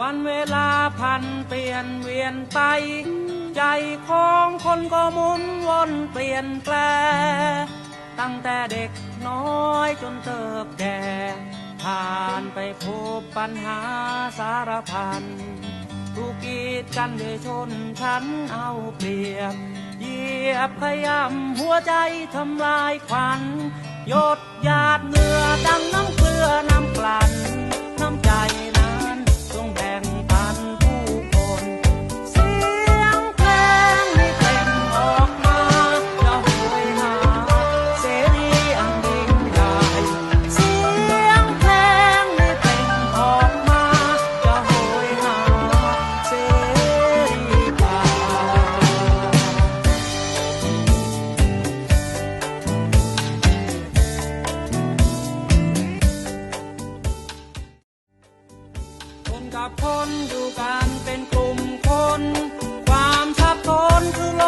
วันเวลาพันเปลี่ยนเวียนไป ใจของคนก็หมุนวนเปลี่ยนแปล ตั้งแต่เด็กน้อยจนเติบแก่ ผ่านไปพบปัญหาสารพันถูกกีดกันด้วยชนชั้นเอาเปรียบเหยียบขยำหัวใจทำลายขวัญ ยดหยาดเง กับคนอยู่กันเป็นกลุ่มคน ความทับซ้อนคือ